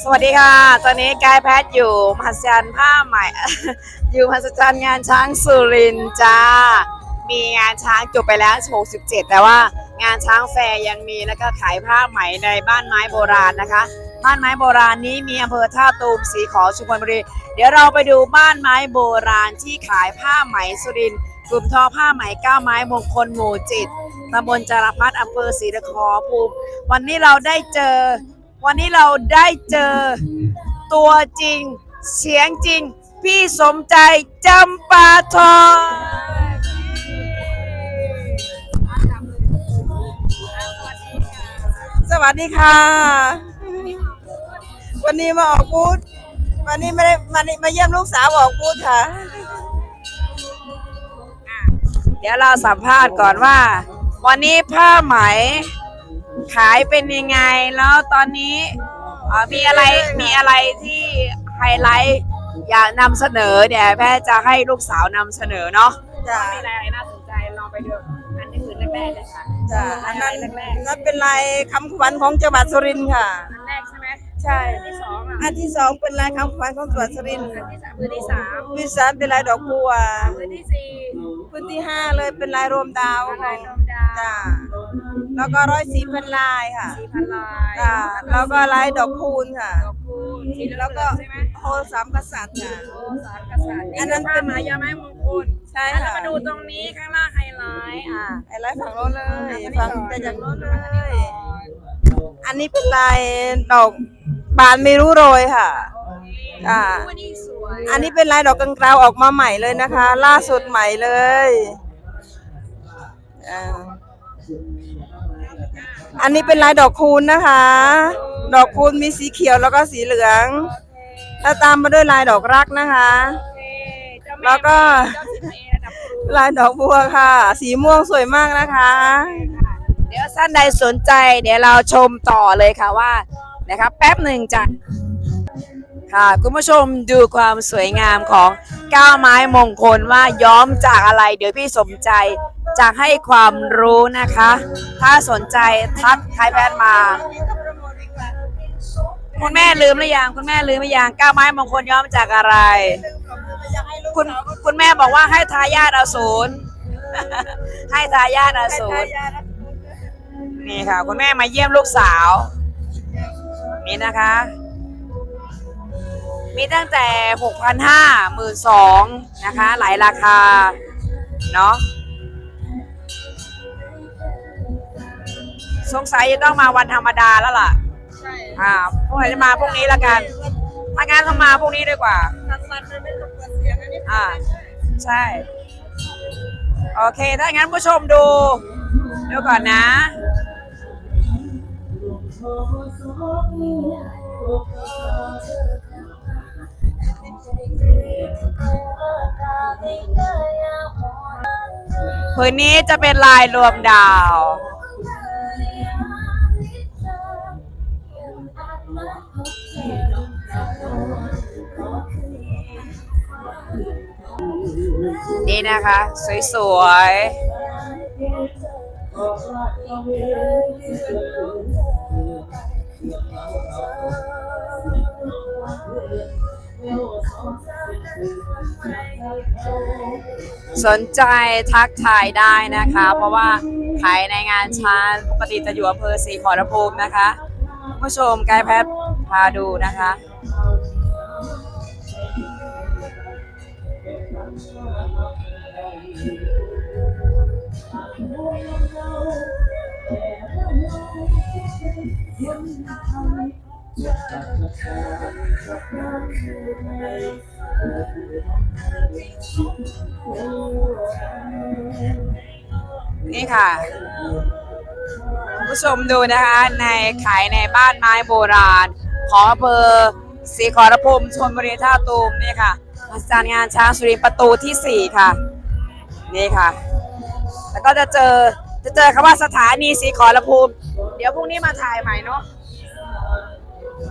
สวัสดีค่ะ ตอนนี้กายแพทย์อยู่มหัศจรรย์ผ้าไหมอยู่มหัศจรรย์งานช้างสุรินทร์จ้า มีงานช้างจบไปแล้ว 67 แต่ว่างานช้างแฟร์ยังมีแล้วก็ขายผ้าไหมในบ้านไม้โบราณนะคะ บ้านไม้โบราณนี้มีอำเภอท่าตูมสีขอชุมพลบุรี เดี๋ยวเราไปดูบ้านไม้โบราณที่ขายผ้าไหมสุรินทร์กลุ่มทอผ้าไหมก้าวไม้มงคลหมู่จิตตำบลจารพัฒอำเภอศรีนครภูมิวันนี้เราได้เจอ วันนี้เราได้เจอตัวจริง เสียงจริง พี่สมใจจำปาทองสวัสดีค่ะ วันนี้มาออกบูธวันนี้ไม่ได้มานี่มาเยี่ยมลูกสาวออกบูธค่ะ เดี๋ยวเราสัมภาษณ์ก่อนว่า วันนี้ผ้าไหม ขายเป็นยังไง แล้วตอนนี้เอ่อมีอะไรมีอะไรที่ไฮไลท์อยากนำเสนอเดี๋ยวแพทย์จะให้ลูกสาวนำเสนอเนาะจ้ะมีอะไรน่าสนใจลองไปดูอันนี้คือแรกๆเลยค่ะจ้ะอัอันนนั้นั้นนแรกนั่นเป็นลายคำขวัญของจังหวัดสุรินทร์ค่ะๆอันแรกใช่ไหมใช่ อันที่สองอะอันที่สองเป็นลายคำขวัญของจังหวัดสุรินทร์อันที่สามพื้นที่สามวิสามเป็นลายดอกบัวพื้นที่สี่พื้นที่ห้าเลยเป็นลายรวมดาวลายลมดาจ้ะ แล้วก็ร้อยสีเป็นลายค่ะสี่พันลายจ้ะแล้วก็ลายดอกคูณค่ะ ดอกคูณสีเหลืแล้อวงก็ใช่ไหมโฮสามกษัตริย์ค่ะ โอ้สารกษัตริย์อันนั้นเป็นผ้าหมายาไม้มงคลใช่แล้วค่ะมาดูตรงนี้ข้างล่างไฮไลท์อะไอ้ลายฝั่งโน้นเลยฝั่งแต่จากโน้นเลย อันนี้เป็นลายดอกบานไม่รู้โรยค่ะ อ่าวันนี้สวยอันนี้เป็นลายดอกกังกราวออกมาใหม่เลยนะคะ ล่าสุดใหม่เลยอ่า อันนี้เป็นลายดอกคูณนะคะ ดอกคูณมีสีเขียวแล้วก็สีเหลืองแล้วตามมาด้วยลายดอกรักนะคะ แล้วก็ลายดอกบัวค่ะ สีม่วงสวยมากนะคะ เดี๋ยวท่านใดสนใจ เดี๋ยวเราชมต่อเลยค่ะว่านะครับแป๊บหนึ่งจ้ะ ค่ะคุณผู้ชมดูความสวยงามของก้าวไม้มงคลว่าย้อมจากอะไรเดี๋ยวพี่สมใจจะให้ความรู้นะคะ ถ้าสนใจทักไทยแพทย์มา คุณแม่ลืมหรือยังคุณแม่ลืมหรือยังก้าวไม้มงคลย้อมจากอะไร คุณคุณแม่บอกว่าให้ทายาทอสูรให้ทายาทอสูรนี่ค่ะ คุณแม่มาเยี่ยมลูกสาว นี่นะคะ มีตั้งแต่ 6,500 12,000นะคะ หลายราคา เนาะสงสัยจะต้องมาวันธรรมดาแล้วล่ะ ใช่อ่า พวกไหนจะมาพวกนี้ละกัน ถ้างั้นต้องมาพวกนี้ดีกว่าทันวันเลยไม่รบกวนเสียงอันนี้อ่า ใช่ โอเค ถ้างั้นผู้ชมดู ดูก่อนนะ พื้นนี้จะเป็นลายรวมดาว นี่นะคะ สวยๆ สนใจทักทายได้นะคะ เพราะว่าขายในงานชางปกติจะอยู่อำเภอศรีขอรภูมินะคะผู้ชมกด์แพทย์พาดูนะคะ นี่ค่ะคุณผู้ชมดูนะคะในขายในบ้านไม้โบราณ ขออำเภอศรีขอรภูมิชนบุรีท่าตูมนี่ค่ะมาจัดงานช้างสุรินประตูที่4ค่ะ นี่ค่ะ แล้วก็จะเจอจะเจอคำว่าสถานีศรีขอรภูมิ เดี๋ยวพรุ่งนี้มาถ่ายใหม่เนาะ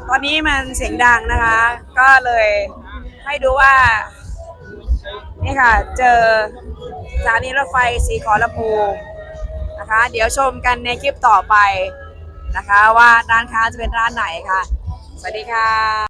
ตอนนี้มันเสียงดังนะคะ ก็เลยให้ดูว่า นี่ค่ะ เจอสถานีรถไฟสีขอรภูมินะคะ เดี๋ยวชมกันในคลิปต่อไปนะคะ ว่าร้านค้าจะเป็นร้านไหนค่ะ สวัสดีค่ะ